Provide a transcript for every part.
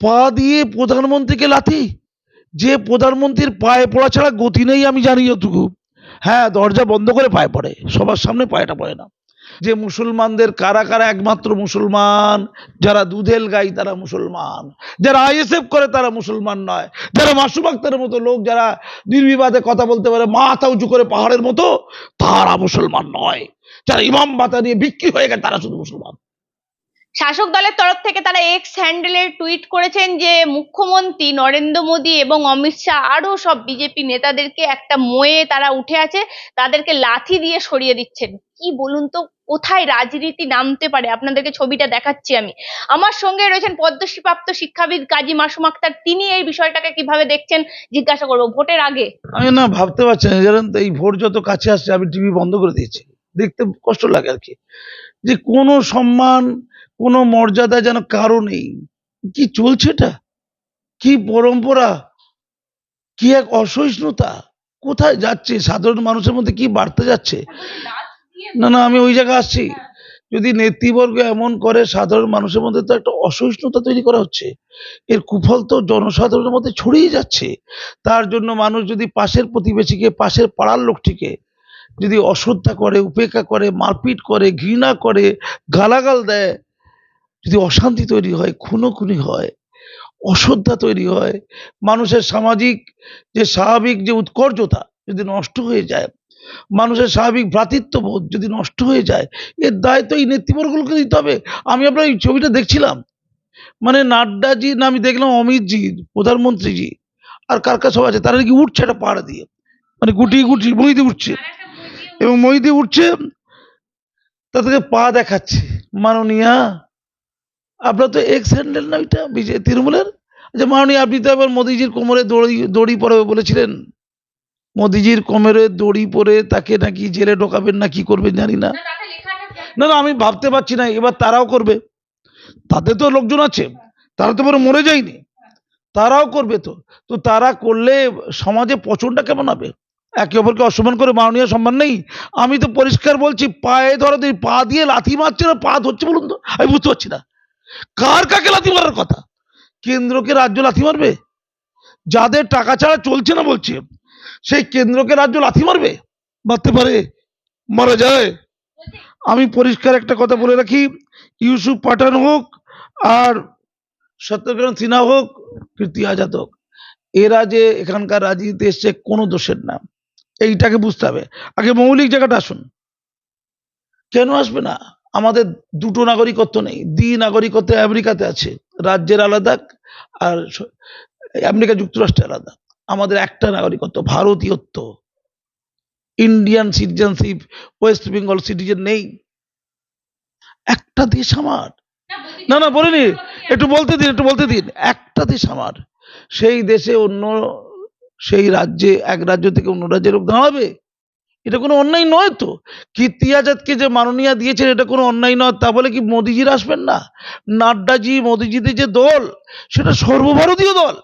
পা দিয়ে প্রধানমন্ত্রীকে লাথি। যে প্রধানমন্ত্রীর পায়ে পড়া ছাড়া গতি নেই আমি জানি যতটুকু। হ্যাঁ দরজা বন্ধ করে পায়ে পড়ে। সবার সামনে পায়েটা পড়ে না। যে মুসলমানদের কারা কারা একমাত্র মুসলমান, যারা দুধেল গাই তারা মুসলমান। যারা আইএসএফ করে তারা মুসলমান নয়। যারা মাসুম আক্তারের মতো লোক, যারা নির্বিবাদে কথা বলতে পারে, মাথা উঁচু করে পাহাড়ের মতো, তারা মুসলমান নয়। যারা ইমাম বাতা নিয়ে বিক্রি হয়ে গেছে, তারা শুধু মুসলমান। শাসক দলের তরফ থেকে তারা এক্স হ্যান্ডেলে টুইট করেছেন যে, মুখ্যমন্ত্রী নরেন্দ্র মোদী এবং অমিত শাহ আরও সব বিজেপি নেতাদেরকে একটা ময়ে তারা উঠে আছে, তাদেরকে লাথি দিয়ে সরিয়ে দিচ্ছেন। কি বলুন তো, কোথায় রাজনীতি নামতে পারে? আপনাদেরকে ছবিটা দেখাচ্ছি আমি। আমার সঙ্গে রয়েছেন পদ্মশ্রীপ্রাপ্ত শিক্ষাবিদ কাজী মাসুম আক্তার। তিনি এই বিষয়টাকে কীভাবে দেখছেন, জিজ্ঞাসা করব। ভোটের আগে? আমি না ভাবতে পারছি না। জানেন তো এই ভোট যত কাছে আসছে, আমি টিভি বন্ধ করে দিয়েছি। দেখতে কষ্ট লাগে আর কি। যে কোনো সম্মান কোনো মর্যাদা যেন কারও নেই। কি চলছে এটা? কি পরম্পরা? কি এক অসহিষ্ণুতা? কোথায় যাচ্ছে? সাধারণ মানুষের মধ্যে কি বাড়তে যাচ্ছে? না না, আমি ওই জায়গায় আসছি। যদি নেতৃবর্গ এমন করে, সাধারণ মানুষের মধ্যে তো একটা অসহিষ্ণুতা তৈরি করা হচ্ছে। এর কুফল তো জনসাধারণের মধ্যে ছড়িয়ে যাচ্ছে। তার জন্য মানুষ যদি পাশের প্রতিবেশীকে, পাশের পাড়ার লোকটিকে যদি অশ্রদ্ধা করে, উপেক্ষা করে, মারপিট করে, ঘৃণা করে, গালাগাল দেয় যদি অশান্তি তৈরি হয় খুনোখুনি হয় অশ্রদ্ধা তৈরি হয় মানুষের সামাজিক যে স্বাভাবিক যে উৎকর্ষতা যদি নষ্ট হয়ে যায় মানুষের স্বাভাবিক ভ্রাতৃত্ববোধ যদি নষ্ট হয়ে যায় এর দায় তো এই নেতৃবর্গগুলোকে দিতে হবে। আমি আপনার এই ছবিটা দেখছিলাম। মানে নাড্ডাজি না আমি দেখলাম অমিতজি প্রধানমন্ত্রীজি আর কার কার সব আছে তারা কি উঠছে একটা পাহাড় দিয়ে। মানে গুটিয়ে মই দিয়ে উঠছে। এবং মই দিয়ে উঠছে তাদেরকে পা দেখাচ্ছে। মাননীয়া আপনার তো এক্স হ্যান্ডেল না ওইটা? বিজয় তৃণমূলের? আচ্ছা মাননীয় আপনি তো এবার মোদিজির কোমরে দড়ি দড়ি পরাবে বলেছিলেন। মোদিজির কোমরে দড়ি পরে তাকে নাকি জেলে ঢোকাবেন না কি করবেন জানি না। না না আমি ভাবতে পারছি না এবার তারাও করবে। তাদের তো লোকজন আছে তারা তো বড় মরে যায়নি। তারাও করবে তো। তো তারা করলে সমাজে পচনটা কেমন হবে? একে অপরকে অসম্মান করে মাননীয় সম্মান নেই। আমি তো পরিষ্কার বলছি পায়ে ধরো পা দিয়ে লাথি মারছে না পা ধরছে বলুন তো? আমি বুঝতে পারছি না। কার কাকে লাথি মারার কথা? কেন্দ্রকে রাজ্য লাথি মারবে? যাদের টাকা ছাড়া চলছে না বলছে, সেই কেন্দ্রকে রাজ্য লাথি মারবে? মারতে পারে? মারা যায়। আমি পরিষ্কার একটা কথা বলে রাখি, ইউসুফ পাঠান হোক আর সত্যগ্রহণ সিনহা হোক, কীর্তি আজাদ হোক, এরা যে এখানকার রাজনীতিতে এসছে কোনো দোষের না এইটাকে বুঝতে হবে। আগে মৌলিক জায়গাটা আসুন। কেন আসবে না? আমাদের দুটো নাগরিকত্ব নেই। দ্বি নাগরিকত্ব আমেরিকাতে আছে, রাজ্যের আলাদা আর আমেরিকা যুক্তরাষ্ট্রে আলাদা। আমাদের একটা নাগরিকত্ব, ভারতীয়ত্ব। Indian citizenship, West Bengal citizen নেই। একটা দেশ আমার। না না বলিনি একটু বলতে দিন, একটু বলতে দিন। একটা দেশ আমার। সেই দেশে অন্য, সেই রাজ্যে, এক রাজ্য থেকে অন্য রাজ্যের দাঁড়াবে। এটা কোনো অন্যায় নয় তো? কীর্তি আজাদকে যে মাননীয়া দিয়েছেন এটা কোনো অন্যায় নয়? তা বলে কি মোদিজির আসবেন না? নাড্ডাজি মোদিজিদের যে দল, সেটা সর্বভারতীয় দল।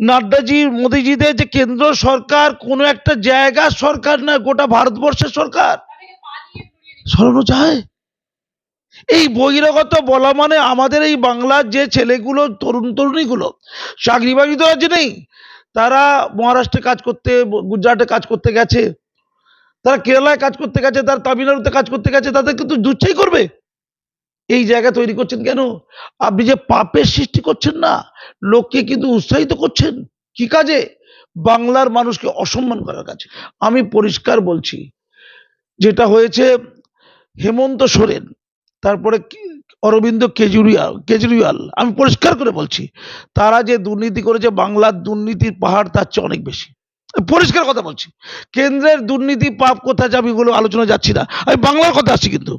নাড্ডাজি মোদিজিদের যে কেন্দ্র সরকার কোনো একটা জায়গার সরকার না, গোটা ভারতবর্ষের সরকার। সরানো যায়? এই বহিরাগত বলা মানে আমাদের এই বাংলার যে ছেলেগুলো, তরুণ তরুণীগুলো চাকরি বাকরি তো রাজ্যে নেই। তারা মহারাষ্ট্রে কাজ করতে, গুজরাটে কাজ করতে গেছে। তারা কেরালায় কাজ করতে গেছে, তারা তামিলনাড়ুতে কাজ করতে গেছে, তাদের কিন্তু দুচ্ছাই করবে। এই জায়গা তৈরি করছেন কেন? আপনি যে পাপের সৃষ্টি করছেন না, লোককে কিন্তু উৎসাহিত করছেন। কি কাজে? বাংলার মানুষকে অসম্মান করার কাছে আমি পরিষ্কার বলছি, যেটা হয়েছে হেমন্ত সোরেন, তারপরে অরবিন্দ কেজরিওয়াল কেজরিওয়াল, আমি পরিষ্কার করে বলছি, তারা যে দুর্নীতি করেছে, বাংলার দুর্নীতির পাহাড় তার চেয়ে অনেক বেশি। পরিষ্কার কথা বলছি। কেন্দ্রের দুর্নীতি, পাপ, কোথায় যাবে এগুলো আলোচনা যাচ্ছি না। আমি বাংলার কথা আসছি কিন্তু।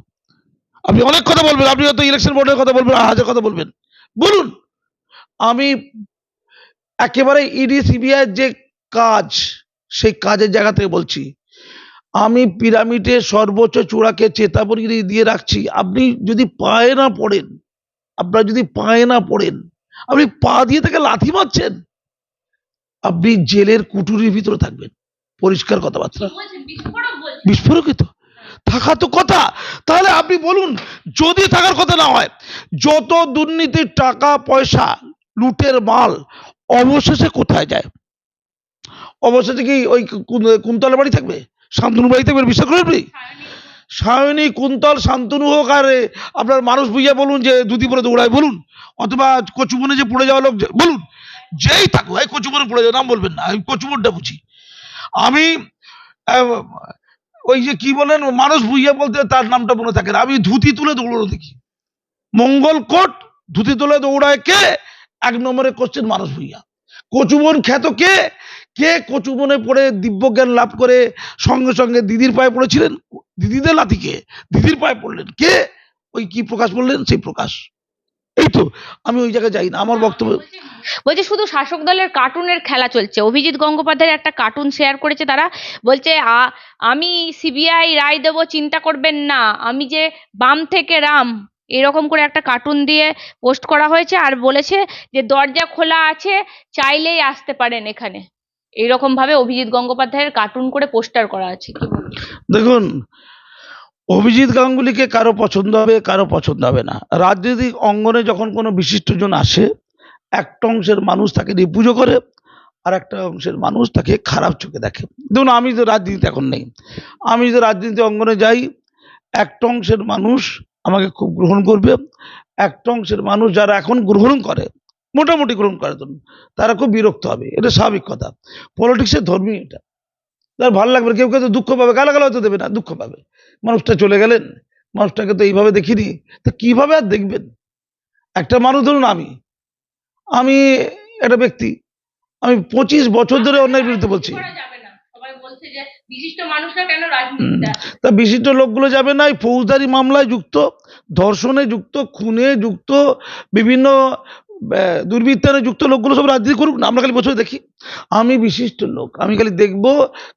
আপনি অনেক কথা বলবেন, আপনি হয়তো ইলেকশন বোর্ডের কথা বলবেন হাজার কথা বলবেন। বলুন, আমি একেবারে ইডি সিবিআই যে কাজ, সেই কাজের জায়গা থেকে বলছি। আমি পিরামিডে সর্বোচ্চ চূড়াকে চেতাবনী দিয়ে রাখছি। আপনি যদি পায়ে না পড়েন, আপনার যদি পায়ে না পড়েন, আপনি পা দিয়ে তাকে লাথি মারছেন? আপনি জেলের কুটুরির ভিতরে থাকবেন। পরিষ্কার কথাবার্তা। বিস্ফোরকিত? থাকা তো কথা। তাহলে আপনি বলুন যদি থাকার কথা না হয় যত দুর্নীতির টাকা পয়সা লুটের মাল অবশেষে কোথায় যায়? অবশেষে কি ওই কুন- কুন্তলের বাড়ি থাকবে? শান্তনু বাড়ি থাকবে? বিশ্বাস করেন আপনি? সায়নী কুন্তল শান্তনু হোক আর আপনার মানুষ বুঝিয়ে বলুন যে দুদি পরে দৌড়ায় বলুন। অথবা কচুবনে যে পড়ে যাওয়া লোক বলুন। যেই থাকুক, এই কচুবনে পড়ে যাওয়া নাম বলবেন না আমি কচুবনটা বুঝি। আমি ওই যে কি বলেন মানুষ বুঝিয়ে বলতে তার নামটা মনে থাকে আমি ধুতি তুলে দৌড়ানো দেখি। মঙ্গল কোট, ধুতি তুলে দৌড়ায় কে? এক নম্বরে কোশ্চেন মানুষ ভুইয়া। কচুবন খ্যাত কে? কে কচুবনে পড়ে দিব্যজ্ঞান লাভ করে সঙ্গে সঙ্গে দিদির পায়ে পড়েছিলেন? দিদিদের লাথিকে দিদির পায়ে পড়লেন কে? ওই কি প্রকাশ বললেন? সেই প্রকাশ। এই তো আমি ওই জায়গায় যাই না আমার বক্তব্য বলছে শুধু শাসক দলের কার্টুনের খেলা চলছে। অভিজিৎ গঙ্গোপাধ্যায়ের একটা কার্টুন শেয়ার করেছে তারা বলছে আমি সিবিআই রায় দেবো চিন্তা করবেন না। আমি যে বাম থেকে রাম এরকম করে একটা কার্টুন দিয়ে পোস্ট করা হয়েছে আর বলেছে যে দরজা খোলা আছে চাইলেই আসতে পারেন এখানে। এইরকম ভাবে অভিজিৎ গঙ্গোপাধ্যায়ের কার্টুন করে পোস্টার করা আছে। দেখুন অভিজিৎ গাঙ্গুলিকে কারও পছন্দ হবে, কারও পছন্দ হবে না। রাজনৈতিক অঙ্গনে যখন কোনো বিশিষ্টজন আসে, একটা অংশের মানুষ তাকে নিয়ে পুজো করে, আর একটা অংশের মানুষ তাকে খারাপ চোখে দেখে। দেখুন আমি তো রাজনীতি এখন নেই। আমি যদি রাজনীতি অঙ্গনে যাই, একটা অংশের মানুষ আমাকে খুব গ্রহণ করবে, একটা অংশের মানুষ যারা এখন গ্রহণ করে, মোটামুটি গ্রহণ করে, ধরুন, তারা খুব বিরক্ত হবে। এটা স্বাভাবিক কথা। পলিটিক্সের ধর্মই এটা। তার ভালো লাগবে কেউ কেউ তো দুঃখ পাবে গালাগালা হয়তো দেবে না দুঃখ পাবে। মানুষটা চলে গেলেন মানুষটাকে তো এইভাবে দেখিনি তো কীভাবে আর দেখবেন? একটা মানুষ ধরুন আমি আমি একটা ব্যক্তি আমি পঁচিশ বছর ধরে অন্যায়ের বিরুদ্ধে বলছি। তা বিশিষ্ট লোকগুলো যাবে না ফৌজদারি মামলায় যুক্ত ধর্ষণে যুক্ত খুনে যুক্ত বিভিন্ন দুর্বৃত্তায়নে যুক্ত লোকগুলো সব রাজনীতি করুক না আমরা খালি বছর দেখি। আমি বিশিষ্ট লোক আমি খালি দেখব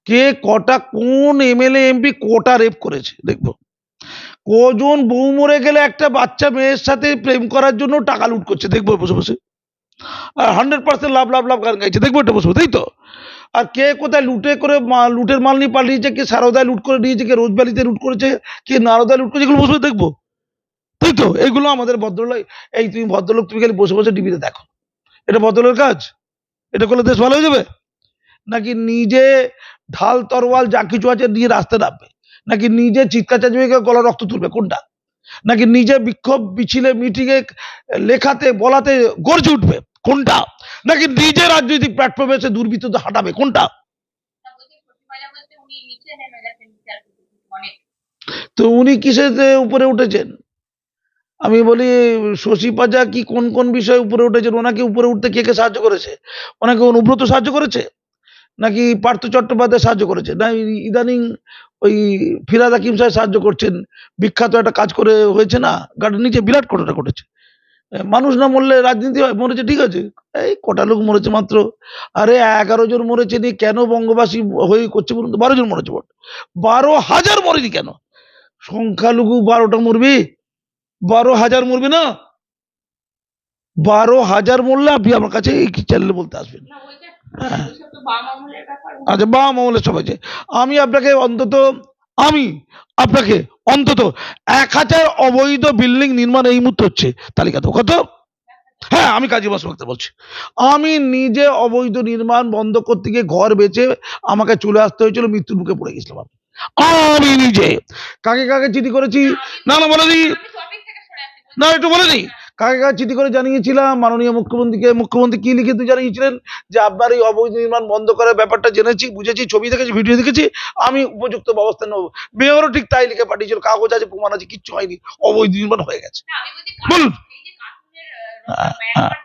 কে কটা কোন এমএলএ এমপি কোটা রেপ করেছে দেখব। কজন বউ মরে গেলে একটা বাচ্চা মেয়ের সাথে প্রেম করার জন্য টাকা লুট করছে দেখব বসে বসে। আর হান্ড্রেড পার্সেন্ট লাভ লাভ লাভ গান গাইছে দেখব এটা বসে বসে, তাই তো? আর কে কোথায় লুটে করে লুটের মাল নিয়ে পালিয়েছে কে সারদায় লুট করে নিয়েছে কে রোজবালিতে লুট করেছে কে নারদায় লুট করেছে এগুলো বসে বসে দেখব। তাই তো? এইগুলো আমাদের ভদ্রলোক, এই তুমি ভদ্রলোক, তুমি খালি বসে বসে টিভিতে দেখো। এটা ভদ্রলোকের কাজ? এটা করলে দেশ ভালো হয়ে যাবে? নাকি নিজে ঢাল, তরোয়াল, যা কিছু আছে নিয়ে রাস্তায় নামবে? নাকি নিজে চিৎকার চাচবে গলা রক্ত তুলবে? কোনটা? নাকি নিজে বিক্ষোভ, মিছিলে মিটিংয়ে লেখাতে, বলাতে গর্জে উঠবে? কোনটা? নাকি নিজে রাজনৈতিক প্ল্যাটফর্মে এসে দুর্বৃত্তদের হাঁটাবে? কোনটা? তো উনি কিসেতে উপরে উঠেছেন? আমি বলি, শশী পাজা কি কোন কোন বিষয়ে উপরে উঠেছেন ওনাকে উপরে উঠতে কে কে সাহায্য করেছে? ওনাকে অনুব্রত সাহায্য করেছে? নাকি পার্থ চট্টোপাধ্যায় সাহায্য করেছে? না ইদানিং ওই ফিরাদ হাকিম সাহেব সাহায্য করছেন। বিখ্যাত একটা কাজ করে হয়েছে না? গার্ডেন নিচে বিরাট ঘটনা ঘটেছে। মানুষ না মরলে রাজনীতি হয়? মরেছে, ঠিক আছে। এই কটা লোক মরেছে মাত্র। আরে এগারো জন মরেছে নি? কেন বঙ্গবাসী হয়ে করছে বলুন তো? বারো জন মরেছে বল বারো হাজার মরেনি কেন? সংখ্যালঘু বারোটা মরবি? বারো হাজার মরবে না? বারো হাজার মরলে আপনি আমার কাছে এই চ্যানেলে বলতে আসবেন। হ্যাঁ। আচ্ছা বা আমলের সব আছে। আমি আপনাকে অন্তত আমি আপনাকে অন্তত এক হাজার অবৈধ বিল্ডিং নির্মাণ এই মুহূর্তে হচ্ছে তালিকা তো কত? হ্যাঁ আমি কাজী বাস বলছি। আমি নিজে অবৈধ নির্মাণ বন্ধ করতে গিয়ে ঘর বেচে আমাকে চলে আসতে হয়েছিল মৃত্যুর মুখে পড়ে গেছিলাম আমি। আমি নিজে। কাকে কাকে চিঠি করেছি? না না বলে দিই না একটু বলে দিই। কাকে কাকে চিঠি করে জানিয়েছিলাম? মাননীয় মুখ্যমন্ত্রীকে মুখ্যমন্ত্রী কি লিখে তুই জানিয়েছিলেন? যে আপনার এই অবৈধ নির্মাণ বন্ধ করার ব্যাপারটা জেনেছি বুঝেছি ছবি দেখেছি ভিডিও দেখেছি আমি উপযুক্ত ব্যবস্থা নেব। মেয়রও ঠিক তাই লিখে পাঠিয়েছিল কাগজ আছে প্রমাণ আছে কিচ্ছু হয়নি অবৈধ নির্মাণ হয়ে গেছে। বলুন। হ্যাঁ, হ্যাঁ।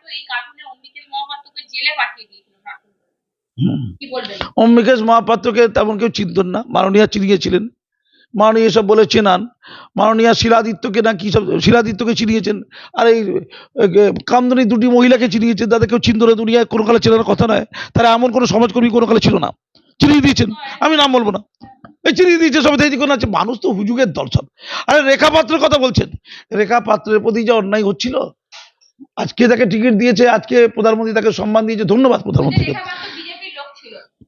অম্বিকেশ মহাপাত্রকে তেমন কেউ চিনতেন না মাননীয়া চিনিয়েছিলেন। মাননীয় সব বলে চেনান। মাননীয়া শিলাদিত্যকে না কি সব শিলাদিত্যকে চিনিয়েছেন। আর এই কামদুনি দুটি মহিলাকে চিনিয়েছেন। তাদের কেউ দুনিয়ায় কোনো কালে চেনার কথা নয়। তারা এমন কোনো সমাজকর্মী কোনো কালে ছিল না। চিনিয়ে দিয়েছেন। আমি নাম বলব না। এই চিনিয়ে দিয়েছে সব এই কোনো আছে মানুষ তো হুজুগের দল সব আরে রেখা পাত্রের কথা বলছেন। রেখা পাত্রের প্রতি যে অন্যায় হচ্ছিল আজকে তাকে টিকিট দিয়েছে আজকে প্রধানমন্ত্রী তাকে সম্মান দিয়েছে। ধন্যবাদ প্রধানমন্ত্রীকে।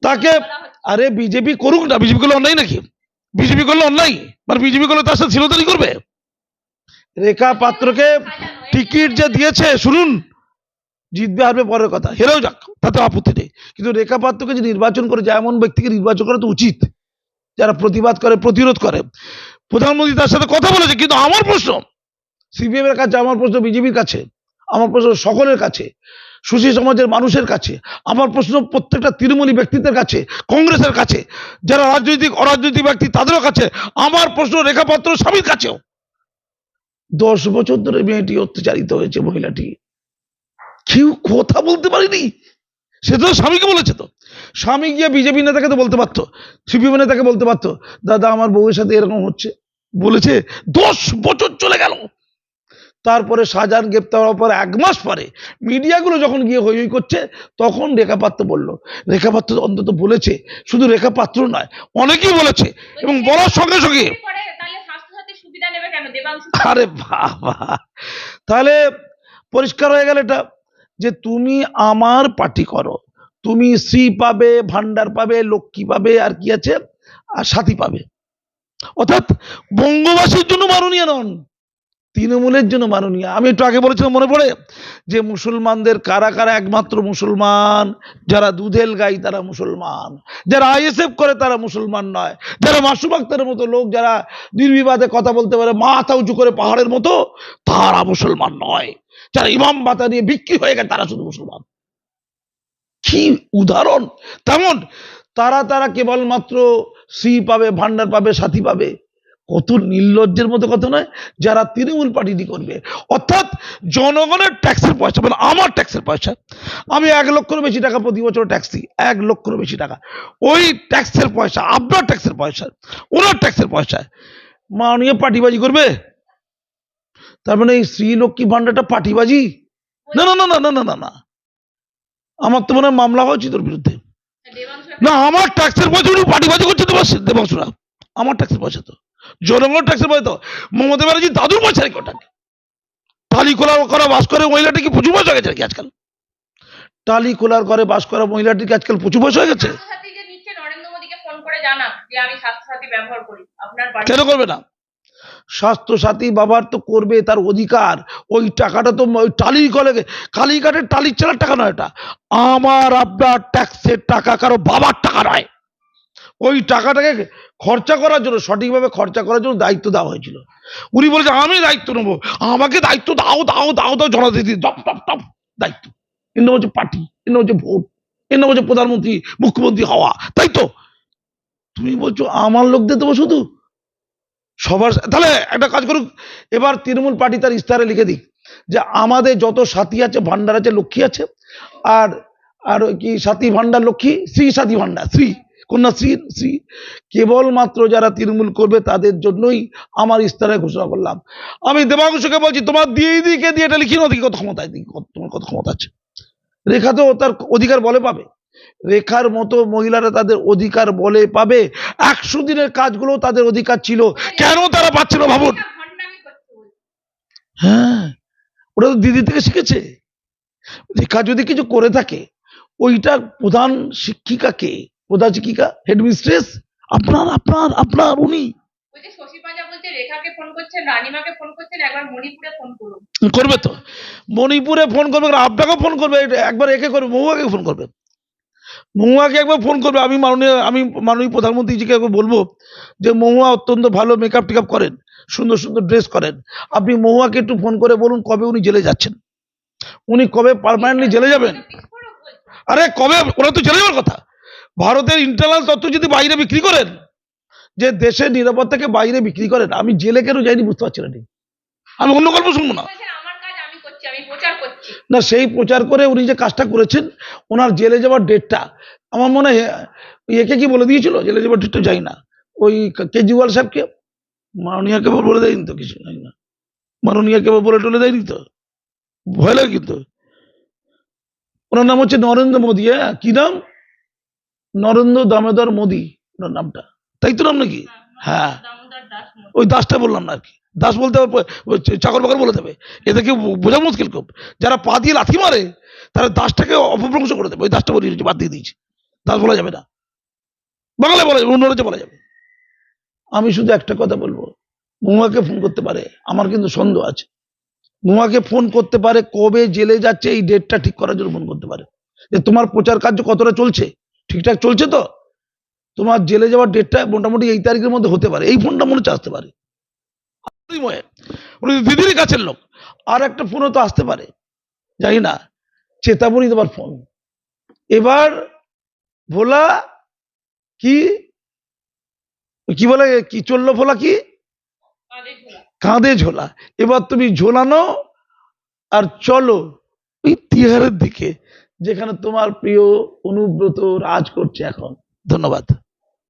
তাকে আরে বিজেপি করুক না। বিজেপি করলে অন্যায় নাকি? বিজেপি করলে অন্যায়? মানে বিজেপি করলে তার সাথে ছিলতারি করবে? রেখা পাত্রকে টিকিট যে দিয়েছে, শুনুন, জিতবে হারবে পরের কথা। হেরেও যাক, তাতে আপত্তি নেই। কিন্তু রেখা পাত্রকে যে নির্বাচন করে যায় এমন ব্যক্তিকে নির্বাচন করা তো উচিত, যারা প্রতিবাদ করে, প্রতিরোধ করে। প্রধানমন্ত্রী তার সাথে কথা বলেছে, কিন্তু আমার প্রশ্ন সিপিএম এর কাছে, আমার প্রশ্ন বিজেপির কাছে, আমার প্রশ্ন সকলের কাছে সুশী সমাজের মানুষের কাছে, আমার প্রশ্ন প্রত্যেকটা তৃণমূলী ব্যক্তিদের কাছে, কংগ্রেসের কাছে, যারা রাজনৈতিক, অরাজনৈতিক ব্যক্তি, তাদেরও কাছে, আমার প্রশ্ন রেখাপাত্র স্বামীর কাছেও। দশ বছর ধরে মেয়েটি অত্যাচারিত হয়েছে মহিলাটি। কেউ কথা বলতে পারেনি? সে তো স্বামীকে বলেছে তো। স্বামী গিয়ে বিজেপি নেতাকে তো বলতে পারতো, সিপিএম নেতাকে বলতে পারতো, দাদা, আমার বউয়ের সাথে এরকম হচ্ছে। বলেছে, দশ বছর চলে গেল। তারপরে শাহজাহান গ্রেপ্তার হওয়ার পর এক মাস পরে মিডিয়াগুলো যখন গিয়ে হই হই করছে তখন রেখাপাত্র বলল রেখাপাত্র অন্তত বলেছে শুধু রেখাপাত্র নয় অনেকেই বলেছে এবং বলার সঙ্গে সঙ্গে আরে বাবা। তাহলে পরিষ্কার হয়ে গেল এটা যে তুমি আমার পার্টি করো তুমি শ্রী পাবে ভান্ডার পাবে লক্ষ্মী পাবে আর কি আছে? আর সাথী পাবে। অর্থাৎ বঙ্গবাসীর জন্য মাননীয় নন। তৃণমূলের জন্য মাননীয়। আমি একটু আগে বলেছিলাম, মনে পড়ে? যে মুসলমানদের কারা কারা একমাত্র মুসলমান? যারা দুধেল গাই তারা মুসলমান। যারা আইএসএফ করে তারা মুসলমান নয়। যারা মাসুম আক্তারের মতো লোক যারা নির্বিবাদে কথা বলতে পারে, মাথা উঁচু করে পাহাড়ের মতো, তারা মুসলমান নয়। যারা ইমাম বাতা নিয়ে বিক্রি হয়ে গেছে, তারা শুধু মুসলমান। কি উদাহরণ! তেমন, তারা তারা কেবলমাত্র শ্রী পাবে, ভান্ডার পাবে, সাথী পাবে। কত নির্লজ্জের মতো কথা নয় যারা তৃণমূল পার্টিটি করবে। অর্থাৎ জনগণের ট্যাক্সের পয়সা মানে আমার ট্যাক্সের পয়সা। আমি এক লক্ষের বেশি টাকা প্রতি বছর ট্যাক্স দিই এক লক্ষের বেশি টাকা। ওই ট্যাক্সের পয়সা আপনার ট্যাক্সের পয়সা ওনার ট্যাক্সের পয়সা। মাননীয় পার্টিবাজি করবে? তার মানে এই শ্রী লক্ষ্মী ভান্ডারটা পার্টিবাজি? না না না না না না না না। আমার তো মনে হয় মামলা হয়েছে তোর বিরুদ্ধে। না আমার ট্যাক্সের পয়সা উনি পার্টিবাজি করছে তোমার দেবাংশুরা আমার ট্যাক্সের পয়সা তো। জনগণের ট্যাক্সের পয়সা মমতা ব্যানার্জি দাদুর পয়সা নাকি ওটা টালি খোলা করা বাস করে মহিলাটি কি প্রচুর পয়সা গেছে নাকি আজকাল? টালি খোলার করে বাস করা মহিলাটিকে আজকাল প্রচুর পয়সা হয়ে গেছে? কেন করবে না? স্বাস্থ্য সাথী বাবার তো করবে তার অধিকার। ওই টাকাটা তো ওই টালি কলে কালীঘাটের টালির চালার টাকা নয় এটা আমার আপনার ট্যাক্সের টাকা কারও বাবার টাকা নয়। ওই টাকাটাকে খরচা করার জন্য, সঠিকভাবে খরচা করার জন্য দায়িত্ব দেওয়া হয়েছিল। উনি বলেছে, আমি দায়িত্ব নেব। আমাকে দায়িত্ব দাও দাও দাও দাও জনতা দিদি টপ টপ টপ দায়িত্ব। এর নাম হচ্ছে পার্টি, এর নাম হচ্ছে ভোট, এর নাম হচ্ছে প্রধানমন্ত্রী, মুখ্যমন্ত্রী হওয়া। তাই তো? তুমি বলছো, আমার লোকদের দেবো শুধু? সবার তাহলে একটা কাজ করুক, এবার তৃণমূল পার্টি তার ইস্তারে লিখে দিক, যে আমাদের যত সাথী আছে ভান্ডার আছে, লক্ষ্মী আছে, আর আর কি সাথী ভান্ডার লক্ষ্মী, শ্রী সাথী ভান্ডার শ্রী। কন্যা, শ্রী কেবলমাত্র যারা তৃণমূল করবে তাদের জন্যই আমার ইস্তারে ঘোষণা করলাম। আমি দেবাংশকে বলছি, তোমার দিয়ে দিকে দিয়ে এটা লিখিয়ে দেখি কত ক্ষমতায় দেখি তোমার কত ক্ষমতা আছে। রেখা তো তার অধিকার বলে পাবে। রেখার মতো মহিলারা তাদের অধিকার বলে পাবে। একশো দিনের কাজগুলো তাদের অধিকার ছিল। কেন তারা পাচ্ছে না ভাবুন। হ্যাঁ ওটা তো দিদি থেকে শিখেছে। রেখা যদি কিছু করে থাকে, ওইটা প্রধান শিক্ষিকাকে প্রধান শিক্ষিকা হেডমিস্ট্রেস আপনার আপনার আপনার উনি। করবে তো। মণিপুরে ফোন করবে আর আপনাকেও ফোন করবে একবার একে করবে মহুয়াকে ফোন করবে। মহুয়াকে একবার ফোন করবে আমি মাননীয় আমি মাননীয় প্রধানমন্ত্রীজিকে একবার বলব যে মহুয়া অত্যন্ত ভালো মেকআপ টেকআপ করেন সুন্দর সুন্দর ড্রেস করেন। আপনি মহুয়াকে একটু ফোন করে বলুন কবে উনি জেলে যাচ্ছেন? উনি কবে পারমানেন্টলি জেলে যাবেন? আরে কবে? ওরা তো জেলে যাওয়ার কথা। ভারতের ইন্টারনাল তথ্য যদি বাইরে বিক্রি করেন যে দেশের নিরাপত্তাকে বাইরে বিক্রি করেন আমি জেলে কেন যাইনি বুঝতে পারছি না আমি অন্য গল্প শুনব না। না সেই প্রচার করে উনি যে কাজটা করেছেন ওনার জেলে যাওয়ার ডেটটা আমার মনে হয় একে কি বলে দিয়েছিল জেলে যাওয়ার ডেটটা যাই না। ওই কেজরিওয়াল সাহেবকে? মাননীয় কেবল বলে দেয়নি তো কিছু জানি না। মাননীয় কেবল বলে টলে দেয়নি তো? ভয় লাগে কিন্তু ওনার নাম হচ্ছে নরেন্দ্র মোদী হ্যাঁ? কি নাম? নরেন্দ্র দামোদর মোদী ওনার নামটা। তাই তো নাম নাকি? হ্যাঁ দাস মোদী। ওই দাসটা বললাম না আর কি। দাস বলতে চাকর বাকর বলে দেবে। এদেরকে বোঝা মুশকিল খুব। যারা পা দিয়ে লাথি মারে তারা দাসটাকে অপভ্রংশ করে দেবে। ওই দাসটা দিয়েছে, বাদ দিয়ে দিয়েছি। দাস বলা যাবে না। বাংলায় বলা যাবে অন্য রাজ্যে বলা যাবে। আমি শুধু একটা কথা বলব। মহুয়াকে ফোন করতে পারে আমার কিন্তু সন্দেহ আছে। তোমাকে ফোন করতে পারে কবে জেলে যাচ্ছে এই ডেটটা ঠিক করার জন্য ফোন করতে পারে। যে তোমার প্রচার কার্য কতটা চলছে ঠিকঠাক চলছে তো? তোমার জেলে যাওয়ার ডেটটা মোটামুটি এই তারিখের মধ্যে হতে পারে। এই ফোনটা মনে হচ্ছে আসতে পারে। দিদির কাছের লোক। আর একটা ফোনও তো আসতে পারে। জানি না চেতাবনী তোমার ফোন এবার ভোলা কি? কি বলে? কি চলল ভোলা কি? কাঁধে ঝোলা। এবার তুমি ঝোলানো আর চলো ওই তিহারের দিকে। যেখানে তোমার প্রিয় অনুব্রত রাজ করছে এখন। ধন্যবাদ।